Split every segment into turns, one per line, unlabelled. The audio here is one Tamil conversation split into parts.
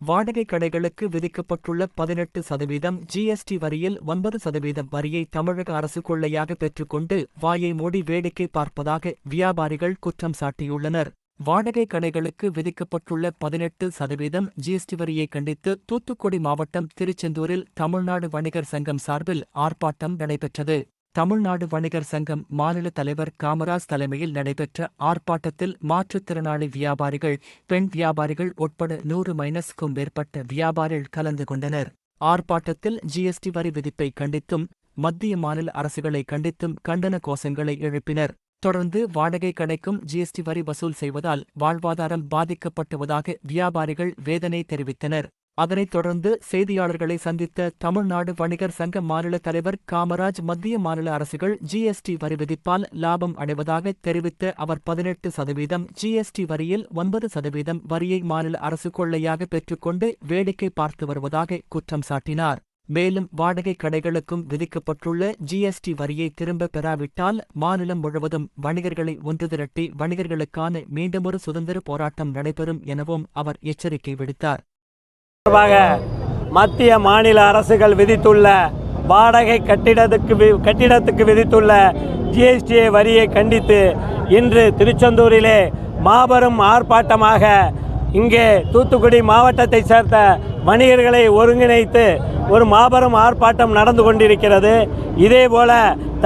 வாடகை கடைகளுக்கு விதிக்கப்பட்டுள்ள பதினெட்டு சதவீதம் ஜிஎஸ்டி வரியில் ஒன்பது சதவீதம் வரியை தமிழக அரசு கொள்ளையாக பெற்றுக்கொண்டு வாயை மூடி வேடிக்கை பார்ப்பதாக வியாபாரிகள் குற்றம் சாட்டியுள்ளனர். வாடகை கடைகளுக்கு விதிக்கப்பட்டுள்ள பதினெட்டு சதவீதம் ஜிஎஸ்டி வரியை கண்டித்து தூத்துக்குடி மாவட்டம் திருச்செந்தூரில் தமிழ்நாடு வணிகர் சங்கம் சார்பில் ஆர்ப்பாட்டம் நடைபெற்றது. தமிழ்நாடு வணிகர் சங்கம் மாநில தலைவர் காமராஜ் தலைமையில் நடைபெற்ற ஆர்ப்பாட்டத்தில் மாற்றுத்திறனாளி வியாபாரிகள் பெண் வியாபாரிகள் உட்பட நூறு மைனஸ்க்கும் மேற்பட்ட வியாபாரிகள் கலந்து கொண்டனர். ஆர்ப்பாட்டத்தில் ஜிஎஸ்டி வரி விதிப்பை கண்டித்தும் மத்திய மாநில அரசுகளை கண்டித்தும் கண்டன கோஷங்களை எழுப்பினர். தொடர்ந்து வாடகை கடைக்கும் ஜிஎஸ்டி வரி வசூல் செய்வதால் வாழ்வாதாரம் பாதிக்கப்பட்டுவதாக வியாபாரிகள் வேதனை தெரிவித்தனர். அதனைத் தொடர்ந்து செய்தியாளர்களை சந்தித்த தமிழ்நாடு வணிகர் சங்க மாநில தலைவர் காமராஜ் மத்திய மாநில அரசுகள் ஜிஎஸ்டி வரி விதிப்பால் லாபம் அடைவதாக தெரிவித்த அவர் பதினெட்டு சதவீதம் ஜிஎஸ்டி வரியில் ஒன்பது சதவீதம் வரியை மாநில அரசு கொள்ளையாக பெற்றுக்கொண்டு வேடிக்கை பார்த்து வருவதாக குற்றம் சாட்டினார். மேலும் வாடகை கடைகளுக்கும் விதிக்கப்பட்டுள்ள ஜிஎஸ்டி வரியை திரும்ப பெறாவிட்டால் மாநிலம் முழுவதும் வணிகர்களை ஒன்று திரட்டி வணிகர்களுக்கான மீண்டுமொரு சுதந்திர போராட்டம் நடைபெறும் எனவும் அவர் எச்சரிக்கை விடுத்தார்.
தொடர்பாக மத்திய மாநில அரசுகள் விதித்துள்ள வாடகை கட்டிடத்துக்கு கட்டிடத்துக்கு விதித்துள்ள ஜிஎஸ்டி வரியை கண்டித்து இன்று திருச்செந்தூரிலே மாபெரும் ஆர்ப்பாட்டமாக இங்கே தூத்துக்குடி மாவட்டத்தை சேர்ந்த வணிகர்களை ஒருங்கிணைத்து ஒரு மாபெரும் ஆர்ப்பாட்டம் நடந்து கொண்டிருக்கிறது. இதேபோல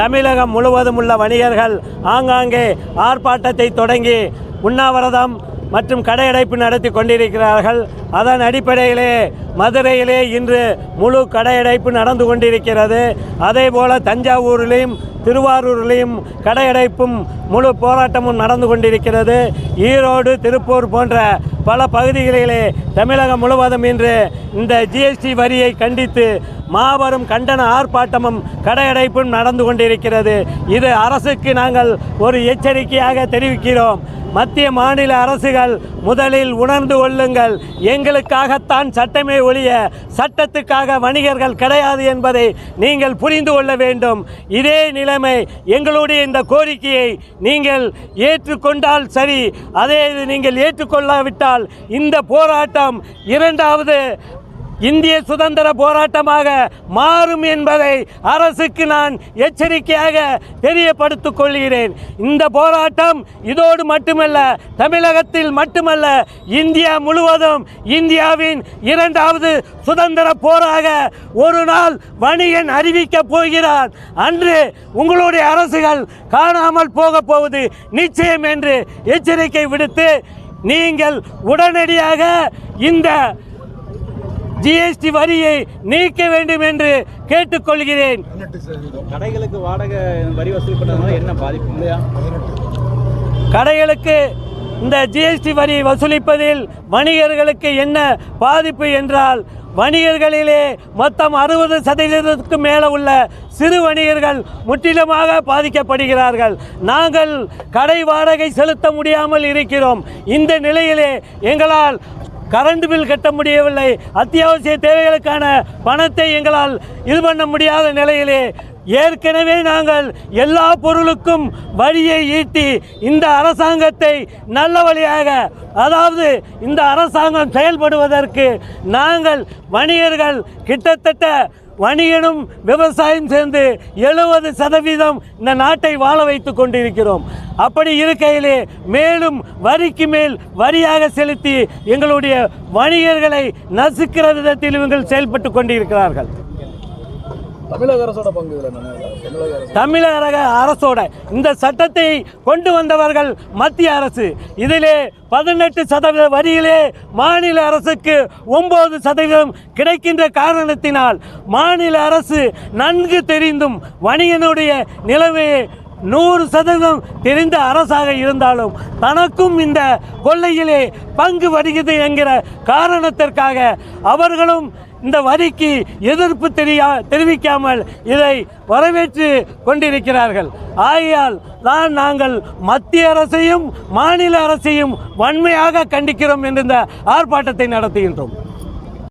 தமிழகம் முழுவதும் உள்ள வணிகர்கள் ஆங்காங்கே ஆர்ப்பாட்டத்தை தொடங்கி உண்ணாவிரதம் மற்றும் கடையடைப்பு நடத்தி கொண்டிருக்கிறார்கள். அதன் அடிப்படையிலே மதுரையிலே இன்று முழு கடையடைப்பு நடந்து கொண்டிருக்கிறது. அதே போல தஞ்சாவூரிலையும் திருவாரூரிலையும் கடையடைப்பும் முழு போராட்டமும் நடந்து கொண்டிருக்கிறது. ஈரோடு திருப்பூர் போன்ற பல பகுதிகளிலே தமிழகம் முழுவதும் இன்று இந்த ஜிஎஸ்டி வரியை கண்டித்து மாபெரும் கண்டன ஆர்ப்பாட்டமும் கடையடைப்பும் நடந்து கொண்டிருக்கிறது. இது அரசுக்கு நாங்கள் ஒரு எச்சரிக்கையாக தெரிவிக்கிறோம். மத்திய மாநில அரசுகள் முதலில் உணர்ந்து கொள்ளுங்கள். எங் எங்களுக்காகத்தான் சட்டமே ஒழிய சட்டத்துக்காக வணிகர்கள் கிடையாது என்பதை நீங்கள் புரிந்து கொள்ள வேண்டும். இதே நிலைமை எங்களுடைய இந்த கோரிக்கையை நீங்கள் ஏற்றுக்கொண்டால் சரி. அதே இது நீங்கள் ஏற்றுக்கொள்ளாவிட்டால் இந்த போராட்டம் இரண்டாவது இந்திய சுதந்திர போராட்டமாக மாறும் என்பதை அரசுக்கு நான் எச்சரிக்கையாக தெரியப்படுத்திக் கொள்கிறேன். இந்த போராட்டம் இதோடு மட்டுமல்ல தமிழகத்தில் மட்டுமல்ல இந்தியா முழுவதும் இந்தியாவின் இரண்டாவது சுதந்திர போராக ஒரு நாள் வணிகன் அறிவிக்கப் போகிறான் அன்று உங்களுடைய அரசுகள் காணாமல் போகப் போவது நிச்சயம் என்று எச்சரிக்கை விடுத்து நீங்கள் உடனடியாக இந்த ஜிஎஸ்டி வரியை நீக்க வேண்டும் என்று கேட்டுக்கொள்கிறேன்.
கடைகளுக்கு வாடகை வரி வசூல் பண்ணதுனால என்ன பாதிப்பு? இல்லையா?
கடைகளுக்கு இந்த ஜிஎஸ்டி வரி வசூலிப்பதில் வணிகர்களுக்கு என்ன பாதிப்பு என்றால் வணிகர்களிலே மொத்தம் அறுபது சதவீதத்துக்கு மேலே உள்ள சிறு வணிகர்கள் முற்றிலுமாக பாதிக்கப்படுகிறார்கள். நாங்கள் கடை வாடகை செலுத்த முடியாமல் இருக்கிறோம். இந்த நிலையிலே எங்களால் கரண்ட் பில் கட்ட முடியவில்லை. அத்தியாவசிய தேவைகளுக்கான பணத்தை எங்களால் இது பண்ண முடியாத நிலையிலே ஏற்கனவே நாங்கள் எல்லா பொருளுக்கும் வழியை ஈட்டி இந்த அரசாங்கத்தை நல்ல வழியாக அதாவது இந்த அரசாங்கம் செயல்படுவதற்கு நாங்கள் வணிகர்கள் கிட்டத்தட்ட வணிகனும் விவசாயம் சேர்ந்து எழுபது சதவீதம் இந்த நாட்டை வாழ வைத்து கொண்டிருக்கிறோம். அப்படி இருக்கையிலே மேலும் வரிக்கு மேல் வரியாக செலுத்தி எங்களுடைய வணிகர்களை நசுக்கிற விதத்தில் இவங்கள் செயல்பட்டு கொண்டிருக்கிறார்கள்.
தமிழக அரசோட பங்கு இதில்
தமிழக அரசோட. இந்த சட்டத்தை கொண்டு வந்தவர்கள் மத்திய அரசு. இதிலே பதினெட்டு சதவீத வரியிலே மாநில அரசுக்கு ஒன்பது சதவீதம் கிடைக்கின்ற காரணத்தினால் மாநில அரசு நன்கு தெரிந்தும் வணிகனுடைய நிலைமையை நூறு சதவீதம் தெரிந்த அரசாக இருந்தாலும் தனக்கும் இந்த கொள்ளையிலே பங்கு வருகிறது என்கிற காரணத்திற்காக அவர்களும் இந்த வரிக்கு எதிர்ப்பு தெரியா தெரிவிக்காமல் இதை வரவேற்று கொண்டிருக்கிறார்கள். ஆகையால் தான் நாங்கள் மத்திய அரசையும் மாநில அரசையும் வன்மையாக கண்டிக்கிறோம் என்று இந்த ஆர்ப்பாட்டத்தை நடத்துகின்றோம்.